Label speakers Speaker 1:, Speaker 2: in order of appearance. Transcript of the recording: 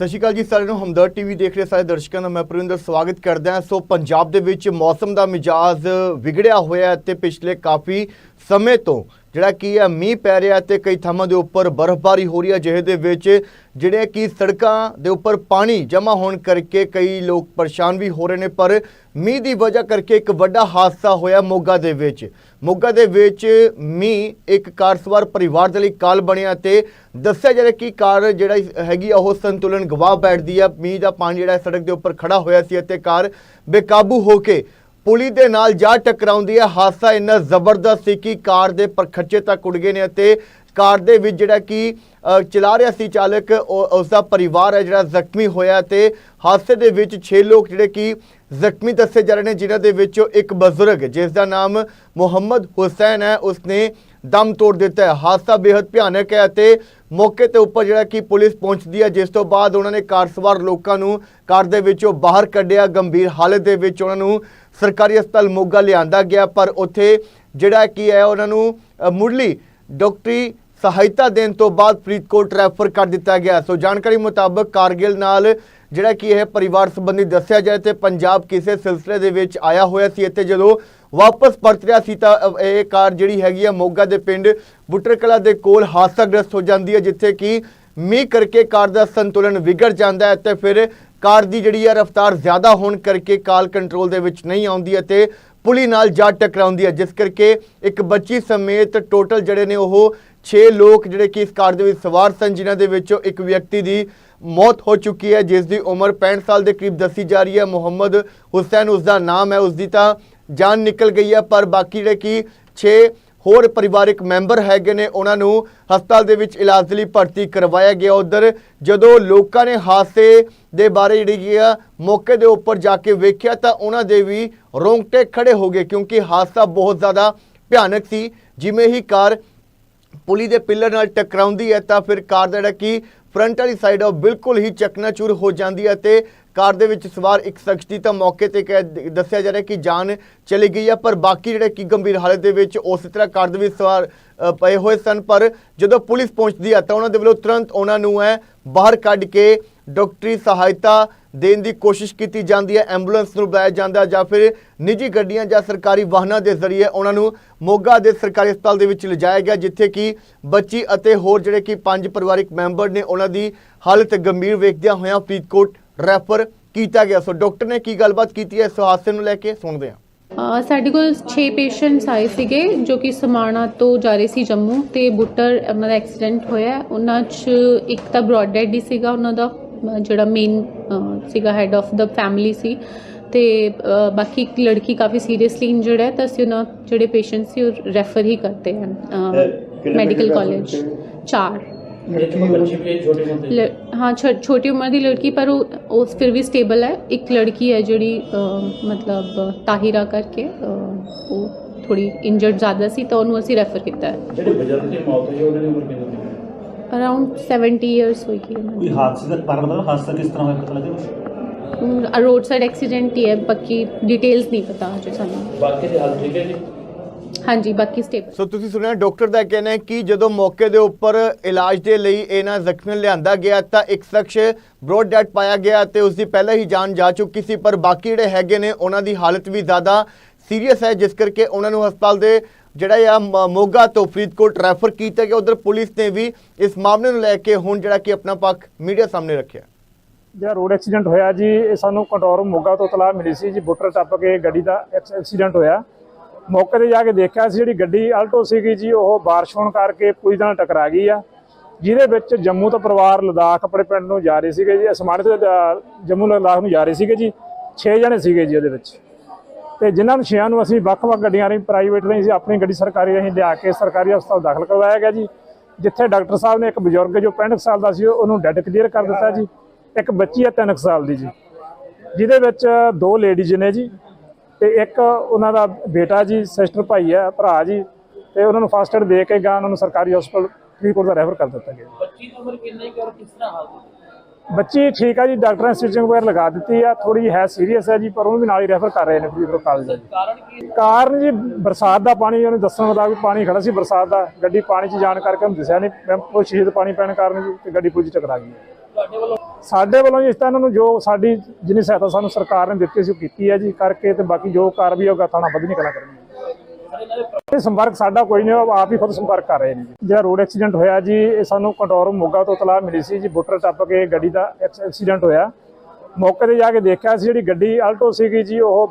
Speaker 1: ਸਤਿ ਸ਼੍ਰੀ ਅਕਾਲ ਜੀ ਸਾਰਿਆਂ ਨੂੰ, ਹਮਦਰਦ ਟੀਵੀ ਦੇਖ ਰਹੇ ਸਾਰੇ ਦਰਸ਼ਕਾਂ ਦਾ ਮੈਂ ਪ੍ਰਵਿੰਦਰ ਸਵਾਗਤ ਕਰਦਾ ਹਾਂ। ਸੋ ਪੰਜਾਬ ਦੇ ਵਿੱਚ ਮੌਸਮ ਦਾ ਮਿਜਾਜ਼ ਵਿਗੜਿਆ ਹੋਇਆ ਹੈ ਤੇ ਪਿਛਲੇ ਕਾਫੀ ਸਮੇਂ ਤੋਂ ਜਿਹੜਾ ਕੀ ਆ ਮੀਂਹ ਪੈ ਰਿਹਾ ਤੇ ਕਈ ਥਾਵਾਂ ਦੇ ਉੱਪਰ ਬਰਫ਼ਬਾਰੀ ਹੋ ਰਹੀ ਹੈ, ਜਿਹੇ ਦੇ ਵਿੱਚ ਜਿਹੜੇ ਕੀ ਸੜਕਾਂ ਦੇ ਉੱਪਰ ਪਾਣੀ ਜਮ੍ਹਾਂ ਹੋਣ ਕਰਕੇ ਕਈ ਲੋਕ ਪਰੇਸ਼ਾਨ ਵੀ ਹੋ ਰਹੇ ਨੇ, ਪਰ ਮੀਂਹ ਦੀ ਵਜ੍ਹਾ ਕਰਕੇ ਇੱਕ ਵੱਡਾ ਹਾਦਸਾ ਹੋਇਆ ਮੋਗਾ ਦੇ ਵਿੱਚ। ਮੋਗਾ ਦੇ ਵਿੱਚ ਮੀਂਹ ਇੱਕ ਕਾਰ ਸਵਾਰ ਪਰਿਵਾਰ ਦੇ ਲਈ ਕਾਲ ਬਣਿਆ ਤੇ ਦੱਸਿਆ ਜਾ ਰਿਹਾ ਕਿ ਕਾਰ ਜਿਹੜਾ ਹੈਗੀ ਆ, ਉਹ ਸੰਤੁਲਨ ਗਵਾ ਬੈਠਦੀ ਆ। ਮੀਂਹ ਦਾ ਪਾਣੀ ਜਿਹੜਾ ਸੜਕ ਦੇ ਉੱਪਰ ਖੜਾ ਹੋਇਆ ਸੀ ਅਤੇ ਕਾਰ ਬੇਕਾਬੂ ਹੋ ਕੇ ਪੁਲੀ ਦੇ ਨਾਲ ਜਾ ਟਕਰਾਉਂਦੀ ਹੈ। ਹਾਦਸਾ ਇੰਨਾ ਜ਼ਬਰਦਸਤ ਸੀ ਕਿ ਕਾਰ ਦੇ ਪਰਖੱਚੇ ਤੱਕ ਉੱਡ ਗਏ ਨੇ ਅਤੇ ਕਾਰ ਦੇ ਵਿੱਚ ਜਿਹੜਾ ਕਿ ਚਲਾ ਰਿਹਾ ਸੀ ਚਾਲਕ, ਉਹ- ਉਸ ਦਾ ਪਰਿਵਾਰ ਹੈ ਜਿਹੜਾ ਜ਼ਖਮੀ ਹੋਇਆ ਤੇ ਹਾਦਸੇ ਦੇ ਵਿੱਚ 6 ਲੋਕ ਜਿਹੜੇ ਕਿ ਜ਼ਖਮੀ ਦੱਸੇ ਜਾ ਰਹੇ ਨੇ, ਜਿਨ੍ਹਾਂ ਦੇ ਵਿੱਚੋਂ ਇੱਕ ਬਜ਼ੁਰਗ, ਜਿਸ ਦਾ ਨਾਮ ਮੁਹੰਮਦ ਹੁਸੈਨ ਹੈ, ਉਸਨੇ ਦਮ ਤੋੜ ਦਿੱਤਾ ਹੈ। ਹਾਦਸਾ ਬੇहद ਭਿਆਨਕ ਹੈ ਅਤੇ ਮੌਕੇ ਤੇ ਉੱਪਰ ਜਿਹੜਾ ਕਿ ਪੁਲਿਸ ਪਹੁੰਚਦੀ ਹੈ, ਜਿਸ ਤੋਂ ਬਾਅਦ ਉਹਨਾਂ ਨੇ ਕਾਰ ਸਵਾਰ ਲੋਕਾਂ ਨੂੰ ਕਾਰ ਦੇ ਵਿੱਚੋਂ ਬਾਹਰ ਕੱਢਿਆ। ਗੰਭੀਰ ਹਾਲਤ ਦੇ ਵਿੱਚ ਉਹਨਾਂ ਨੂੰ ਸਰਕਾਰੀ ਹਸਪਤਾਲ ਮੋਗਾ ਲਿਆਂਦਾ ਗਿਆ, ਪਰ ਉੱਥੇ ਜਿਹੜਾ ਕੀ ਹੈ, ਉਹਨਾਂ ਨੂੰ ਮੁੱਢਲੀ ਡਾਕਟਰੀ ਸਹਾਇਤਾ ਦੇਣ ਤੋਂ ਬਾਅਦ ਫਰੀਦਕੋਟ ਰੈਫਰ ਕਰ ਦਿੱਤਾ ਗਿਆ। ਸੋ ਜਾਣਕਾਰੀ ਮੁਤਾਬਕ ਕਾਰਗਿਲ ਨਾਲ ਜਿਹੜਾ ਕਿ ਇਹ ਪਰਿਵਾਰ ਸੰਬੰਧੀ ਦੱਸਿਆ ਜਾਏ ਤੇ ਪੰਜਾਬ ਕਿਸੇ ਸਿਲਸਿਲੇ ਦੇ ਵਿੱਚ ਆਇਆ ਹੋਇਆ ਸੀ। ਇੱਥੇ ਜਦੋਂ ਵਾਪਸ ਪਰਤ ਰਿਹਾ ਸੀ ਤਾਂ ਇਹ ਕਾਰ ਜਿਹੜੀ ਹੈਗੀ ਆ ਮੋਗਾ ਦੇ ਪਿੰਡ ਬੁੱਟਰਕਲਾ ਦੇ ਕੋਲ ਹਾਦਸਾਗ੍ਰਸਤ ਹੋ ਜਾਂਦੀ ਹੈ, ਜਿੱਥੇ ਕਿ ਮੀਂਹ ਕਰਕੇ ਕਾਰ ਦਾ ਸੰਤੁਲਨ ਵਿਗੜ ਜਾਂਦਾ ਹੈ ਤੇ ਫਿਰ ਕਾਰ ਦੀ ਜਿਹੜੀ ਹੈ ਰਫ਼ਤਾਰ ਜ਼ਿਆਦਾ ਹੋਣ ਕਰਕੇ ਕਾਲ ਕੰਟਰੋਲ ਦੇ ਵਿੱਚ ਨਹੀਂ ਆਉਂਦੀ ਅਤੇ ਪੁਲੀ ਨਾਲ ਜਾ ਟਕਰਾਉਂਦੀ ਹੈ, ਜਿਸ ਕਰਕੇ ਇੱਕ ਬੱਚੀ ਸਮੇਤ ਟੋਟਲ ਜਿਹੜੇ ਨੇ ਉਹ 6 ਲੋਕ ਜਿਹੜੇ ਕਿ ਇਸ ਕਾਰ ਦੇ ਵਿੱਚ ਸਵਾਰ ਸਨ, ਜਿਨ੍ਹਾਂ ਦੇ ਵਿੱਚੋਂ ਇੱਕ ਵਿਅਕਤੀ ਦੀ ਮੌਤ ਹੋ ਚੁੱਕੀ ਹੈ, ਜਿਸ ਦੀ ਉਮਰ 65 ਸਾਲ ਦੇ ਕਰੀਬ ਦੱਸੀ ਜਾ ਰਹੀ ਹੈ। ਮੁਹੰਮਦ ਹੁਸੈਨ ਉਸ ਦਾ ਨਾਮ ਹੈ। ਉਸ ਦੀ ਤਾਂ ਜਾਨ ਨਿਕਲ ਗਈ ਹੈ, ਪਰ ਬਾਕੀ ਜਿਹੜੇ ਕਿ 6 ਹੋਰ ਪਰਿਵਾਰਕ ਮੈਂਬਰ ਹੈਗੇ ਨੇ, ਉਹਨਾਂ ਨੂੰ ਹਸਪਤਾਲ ਦੇ ਵਿੱਚ ਇਲਾਜ ਦੇ ਲਈ ਭਰਤੀ ਕਰਵਾਇਆ ਗਿਆ। ਉਧਰ ਜਦੋਂ ਲੋਕਾਂ ਨੇ ਹਾਦਸੇ ਦੇ ਬਾਰੇ ਜਿਹੜੀ ਕੀ ਆ, ਮੌਕੇ ਦੇ ਉੱਪਰ ਜਾ ਕੇ ਵੇਖਿਆ, ਤਾਂ ਉਹਨਾਂ ਦੇ ਵੀ ਰੋਂਗਟੇ ਖੜੇ ਹੋ ਗਏ, ਕਿਉਂਕਿ ਹਾਦਸਾ ਬਹੁਤ ਜ਼ਿਆਦਾ ਭਿਆਨਕ ਸੀ। ਜਿਵੇਂ ਹੀ ਕਾਰ ਪੁਲੀ ਦੇ ਪਿੱਲਰ ਨਾਲ ਟਕਰਾਉਂਦੀ ਹੈ, ਤਾਂ ਫਿਰ ਕਾਰ ਦਾ ਜਿਹੜਾ ਕਿ ਫਰੰਟ ਵਾਲੀ ਸਾਈਡ ਉਹ ਬਿਲਕੁਲ ਹੀ ਚਕਨਾਚੂਰ ਹੋ ਜਾਂਦੀ ਹੈ ਤੇ ਕਾਰ ਦੇ ਵਿੱਚ ਸਵਾਰ ਇੱਕ ਸ਼ਖਸ ਦੀ ਤਾਂ ਮੌਕੇ ਤੇ ਕਹਿ- ਦੱਸਿਆ ਜਾ ਰਿਹਾ ਕਿ ਜਾਨ ਚਲੀ ਗਈ ਹੈ ਪਰ ਬਾਕੀ ਜਿਹੜੇ ਕਿ ਗੰਭੀਰ ਹਾਲਤ ਦੇ ਵਿੱਚ ਉਸੇ ਤਰ੍ਹਾਂ ਕਾਰ ਦੇ ਵਿੱਚ ਸਵਾਰ ਪਏ ਹੋਏ ਸਨ, ਪਰ ਜਦੋਂ ਪੁਲਿਸ ਪਹੁੰਚਦੀ ਹੈ ਤਾਂ ਉਹਨਾਂ ਦੇ ਵੱਲੋਂ ਤੁਰੰਤ ਉਹਨਾਂ ਨੂੰ ਹੈ ਬਾਹਰ ਕੱਢ ਕੇ ਡਾਕਟਰੀ ਸਹਾਇਤਾ ਦੇਣ ਦੀ ਕੋਸ਼ਿਸ਼ ਕੀਤੀ ਜਾਂਦੀ ਹੈ ਐਂਬੂਲੈਂਸ ਨੂੰ ਬੁਲਾਇਆ ਜਾਂਦਾ ਜਾਂ ਫਿਰ ਨਿੱਜੀ ਗੱਡੀਆਂ ਜਾਂ ਸਰਕਾਰੀ ਵਾਹਨਾਂ ਦੇ ਜ਼ਰੀਏ ਉਹਨਾਂ ਨੂੰ ਮੋਗਾ ਦੇ ਸਰਕਾਰੀ ਹਸਪਤਾਲ ਦੇ ਵਿੱਚ ਲਿਜਾਇਆ ਗਿਆ, ਜਿੱਥੇ ਕਿ ਬੱਚੀ ਅਤੇ ਹੋਰ ਜਿਹੜੇ ਕਿ ਪੰਜ ਪਰਿਵਾਰਿਕ ਮੈਂਬਰ ਨੇ ਉਹਨਾਂ ਦੀ ਹਾਲਤ ਗੰਭੀਰ ਵੇਖਦਿਆਂ ਹੋਇਆਂ ਫਰੀਦਕੋਟ ਰੈਫਰ ਕੀਤਾ ਗਿਆ। ਸੋ ਡਾਕਟਰ ਨੇ ਕੀ ਗੱਲਬਾਤ ਕੀਤੀ ਹੈ? ਇਸ ਹਾਦਸੇ ਨੂੰ ਲੈ ਕੇ ਸੁਣਦੇ ਹਾਂ।
Speaker 2: ਸਾਡੇ ਕੋਲ 6 ਪੇਸ਼ੈਂਟਸ ਆਏ ਸੀਗੇ ਜੋ ਕਿ ਸਮਾਣਾ ਤੋਂ ਜਾ ਰਹੇ ਸੀ ਜੰਮੂ ਤੇ ਬੁੱਟਰ ਉਹਨਾਂ ਦਾ ਐਕਸੀਡੈਂਟ ਹੋਇਆ। ਉਹਨਾਂ 'ਚ ਇੱਕ ਤਾਂ ਬ੍ਰੌਡ ਡੈਡ ਹੀ ਸੀਗਾ। ਉਹਨਾਂ ਦਾ ਜਿਹੜਾ ਮੇਨ ਸੀਗਾ ਹੈੱਡ ਆਫ ਦਾ ਫੈਮਿਲੀ ਸੀ। ਤੇ ਬਾਕੀ ਇੱਕ ਲੜਕੀ ਕਾਫੀ ਸੀਰੀਅਸਲੀ ਇੰਜਰਡ ਹੈ ਤਾਂ ਅਸੀਂ ਉਹਨਾਂ ਜਿਹੜੇ ਪੇਸ਼ੈਂਟ ਸੀ ਉਹ ਰੈਫਰ ਹੀ ਕਰਦੇ ਹਨ ਮੈਡੀਕਲ ਕਾਲਜ ਚਾਰ। ਹਾਂ ਛੋਟੀ ਉਮਰ ਦੀ ਲੜਕੀ ਪਰ ਉਹ ਫਿਰ ਵੀ ਸਟੇਬਲ ਹੈ ਇੱਕ ਲੜਕੀ ਹੈ ਜਿਹੜੀ ਮਤਲਬ ਤਾਹਿਰਾ ਕਰਕੇ ਉਹ ਥੋੜੀ ਇੰਜਰਡ ਜ਼ਿਆਦਾ ਸੀ ਤਾਂ ਉਹਨੂੰ ਅਸੀਂ ਰੈਫਰ ਕੀਤਾ ਅਰਾਊਂਡ 70 ਇਅਰਸ ਹੋਈ ਗਈ
Speaker 3: ਕੋਈ ਹਾਦਸੇ ਦਾ ਕਾਰਨ ਪਤਾ ਹਾਦਸਾ ਕਿਸ ਤਰ੍ਹਾਂ ਹੋਇਆ ਪਤਾ ਲੱਗਿਆ
Speaker 2: ਰੋਡ ਸਾਈਡ ਐਕਸੀਡੈਂਟ ਹੀ ਹੈ ਬਾਕੀ ਡਿਟੇਲਸ ਨਹੀਂ ਪਤਾ ਹਜੇ ਸਾਨੂੰ
Speaker 4: ਬਾਕੀ ਦੇ ਹਾਲ ਠੀਕ ਹੈ ਜੀ
Speaker 2: ਹਾਂਜੀ ਬਾਕੀ ਸਟੇਬਲ
Speaker 1: ਸੋ ਤੁਸੀਂ ਸੁਣਿਆ ਡਾਕਟਰ ਦਾ ਕਹਿਣਾ ਹੈ ਕਿ ਜਦੋਂ ਮੌਕੇ ਦੇ ਉੱਪਰ ਇਲਾਜ ਦੇ ਲਈ ਇਹਨਾਂ ਜ਼ਖਮੀਆਂ ਨੂੰ ਲਿਆਂਦਾ ਗਿਆ ਤਾਂ ਇੱਕ ਸ਼ਖਸ ਬ੍ਰੋਡ ਡੈਡ ਪਾਇਆ ਗਿਆ ਤੇ ਉਸ ਦੀ ਪਹਿਲਾਂ ਹੀ ਜਾਨ ਜਾ ਚੁੱਕੀ ਸੀ ਪਰ ਬਾਕੀ ਜਿਹੜੇ ਹੈਗੇ ਨੇ ਉਹਨਾਂ ਦੀ ਹਾਲਤ ਵੀ ਜ਼ਿਆਦਾ ਸੀਰੀਅਸ ਹੈ ਜਿਸ ਕਰਕੇ ਉਹਨਾਂ ਨੂੰ ਹਸਪਤਾਲ ਦੇ ਜਿਹੜਾ ਆ ਮੋਗਾ ਤੋਂ ਫਰੀਦਕੋਟ ਰੈਫਰ ਕੀਤਾ ਗਿਆ। ਉਧਰ ਪੁਲਿਸ ਨੇ ਵੀ ਇਸ ਮਾਮਲੇ ਨੂੰ ਲੈ ਕੇ ਹੁਣ ਜਿਹੜਾ ਕਿ ਆਪਣਾ ਪੱਖ ਮੀਡੀਆ ਸਾਹਮਣੇ ਰੱਖਿਆ।
Speaker 5: ਜਿਹੜਾ ਰੋਡ ਐਕਸੀਡੈਂਟ ਹੋਇਆ ਜੀ ਇਹ ਸਾਨੂੰ ਕੰਟਰੋਲ ਮੋਗਾ ਤੋਂ ਤਲਾਹ ਮਿਲੀ ਸੀ ਜੀ ਬੁੱਟਰ ਟੱਪ ਕੇ ਗੱਡੀ ਦਾ ਐਕਸ- ਐਕਸੀਡੈਂਟ ਹੋਇਆ। ਮੌਕੇ ਤੇ ਜਾ ਕੇ ਦੇਖਿਆ ਸੀ ਜਿਹੜੀ ਗੱਡੀ ਆਲਟੋ ਸੀਗੀ ਜੀ, ਉਹ ਬਾਰਿਸ਼ ਹੋਣ ਕਰਕੇ ਪੂਰੀ ਤਰ੍ਹਾਂ ਟਕਰਾ ਗਈ ਆ। ਜਿਹਦੇ ਵਿੱਚ ਜੰਮੂ ਤੋਂ ਪਰਿਵਾਰ ਲਦਾਖ ਆਪਣੇ ਪਿੰਡ ਨੂੰ ਜਾ ਰਹੇ ਸੀਗੇ ਜੀ ਅਸਮਾਨ ਤੋਂ ਜੰਮੂ ਲਦਾਖ ਨੂੰ ਜਾ ਰਹੇ ਸੀਗੇ ਜੀ 6 ਜਣੇ ਸੀਗੇ ਜੀ ਉਹਦੇ ਵਿੱਚ। ਤੇ ਜਿਨ੍ਹਾਂ ਨੂੰ ਛਿਆਂ ਨੂੰ ਅਸੀਂ ਵੱਖ-ਵੱਖ ਗੱਡੀਆਂ ਰਾਹੀਂ ਪ੍ਰਾਈਵੇਟ ਰਾਹੀਂ ਅਸੀਂ ਆਪਣੀ ਗੱਡੀ ਸਰਕਾਰੀ ਰਾਹੀਂ ਲਿਆ ਕੇ ਸਰਕਾਰੀ ਹਸਪਤਾਲ ਦਾਖਲ ਕਰਵਾਇਆ ਗਿਆ ਜੀ, ਜਿੱਥੇ ਡਾਕਟਰ ਸਾਹਿਬ ਨੇ ਇੱਕ ਬਜ਼ੁਰਗ ਜੋ 65 ਸਾਲ ਦਾ ਸੀ, ਉਹਨੂੰ ਡੈਡ ਕਲੀਅਰ ਕਰ ਦਿੱਤਾ ਜੀ, ਇੱਕ ਬੱਚੀ ਹੈ 3 ਸਾਲ ਦੀ ਜੀ। ਜਿਹਦੇ ਵਿੱਚ ਦੋ ਲੇਡੀਜ਼ ਨੇ ਜੀ ਤੇ ਇੱਕ ਉਹਨਾਂ ਦਾ ਬੇਟਾ ਜੀ ਸਿਸਟਰ ਭਾਈ ਹੈ ਭਰਾ ਜੀ ਤੇ ਉਹਨਾਂ ਨੂੰ ਫਸਟ ਏਡ ਦੇ ਕੇ ਗਾਂ ਉਹਨਾਂ ਨੂੰ ਸਰਕਾਰੀ ਹਸਪਤਾਲ ਫਰੀਦਕੋਟ ਦਾ ਰੈਫਰ ਕਰ ਦਿੱਤਾ ਗਿਆ।
Speaker 4: ਬੱਚੀ ਦੀ ਉਮਰ ਕਿੰਨੀ ਕੁ ਔਰ ਕਿਸ ਤਰ੍ਹਾਂ ਹਾਲਤ
Speaker 5: ਬੱਚੀ ਠੀਕ ਆ ਜੀ ਡਾਕਟਰਾਂ ਨੇ ਸਟਿਚਿੰਗ ਵਗੈਰਾ ਲਗਾ ਦਿੱਤੀ ਆ ਥੋੜੀ ਹੈ ਸੀਰੀਅਸ ਹੈ ਜੀ ਪਰ ਉਹਨੂੰ ਵੀ ਨਾਲ ਹੀ ਰੈਫਰ ਕਰ ਰਹੇ ਨੇ ਫਰੀਦਕੋਟ ਕਾਲਜ ਦਾ ਜੀ
Speaker 4: ਕਾਰਨ ਕੀ
Speaker 5: ਕਾਰਨ ਜੀ ਬਰਸਾਤ ਦਾ ਪਾਣੀ ਉਹਨੇ ਦੱਸਣ ਮੁਤਾਬਕ ਪਾਣੀ ਖੜਾ ਸੀ ਬਰਸਾਤ ਦਾ ਗੱਡੀ ਪਾਣੀ 'ਚ ਜਾਣ ਕਰਕੇ ਉਹਨੂੰ ਦਿਸਿਆ ਨਹੀਂ ਪੁਲ ਸ਼ਹੀਦ ਪਾਣੀ ਪੈਣ ਕਾਰਨ ਜੀ ਤੇ ਗੱਡੀ 'ਚ ਟਕਰਾ ਗਈ।
Speaker 4: ਤੁਹਾਡੇ ਵੱਲੋਂ
Speaker 5: ਸਾਡੇ ਵੱਲੋਂ ਇਸ ਤਰ੍ਹਾਂ ਇਹਨਾਂ ਨੂੰ ਜੋ ਸਾਡੀ ਜਿੰਨੀ ਸਹਾਇਤਾ ਸਾਨੂੰ ਸਰਕਾਰ ਨੇ ਦਿੱਤੀ ਸੀ ਉਹ ਕੀਤੀ ਹੈ ਜੀ ਕਰਕੇ ਤੇ ਬਾਕੀ ਜੋ ਕਾਰਵਾਈ ਹੋਗਾ ਥਾਣਾ ਬਦਨੀ ਕਲਾ ਕਰਨੀ ਇਹ ਸੰਪਰਕ ਸਾਡਾ ਕੋਈ ਨਹੀਂ, ਉਹ ਆਪ ਹੀ ਖੁਦ ਸੰਪਰਕ ਕਰ ਰਹੇ ਨੇ ਜਿਹੜਾ ਰੋਡ ਐਕਸੀਡੈਂਟ ਹੋਇਆ ਜੀ, ਇਹ ਸਾਨੂੰ ਕੰਟਰੋਲ ਮੋਗਾ ਤੋਂ ਤਲਾਹ ਮਿਲੀ ਸੀ ਜੀ, ਬੁੱਟਰ ਟੱਪ ਕੇ ਗੱਡੀ ਦਾ ਐਕਸੀਡੈਂਟ ਹੋਇਆ। ਮੌਕੇ ਤੇ ਜਾ ਕੇ ਦੇਖਿਆ ਸੀ ਜਿਹੜੀ ਗੱਡੀ ਆਲਟੋ ਸੀਗੀ ਜੀ, ਉਹ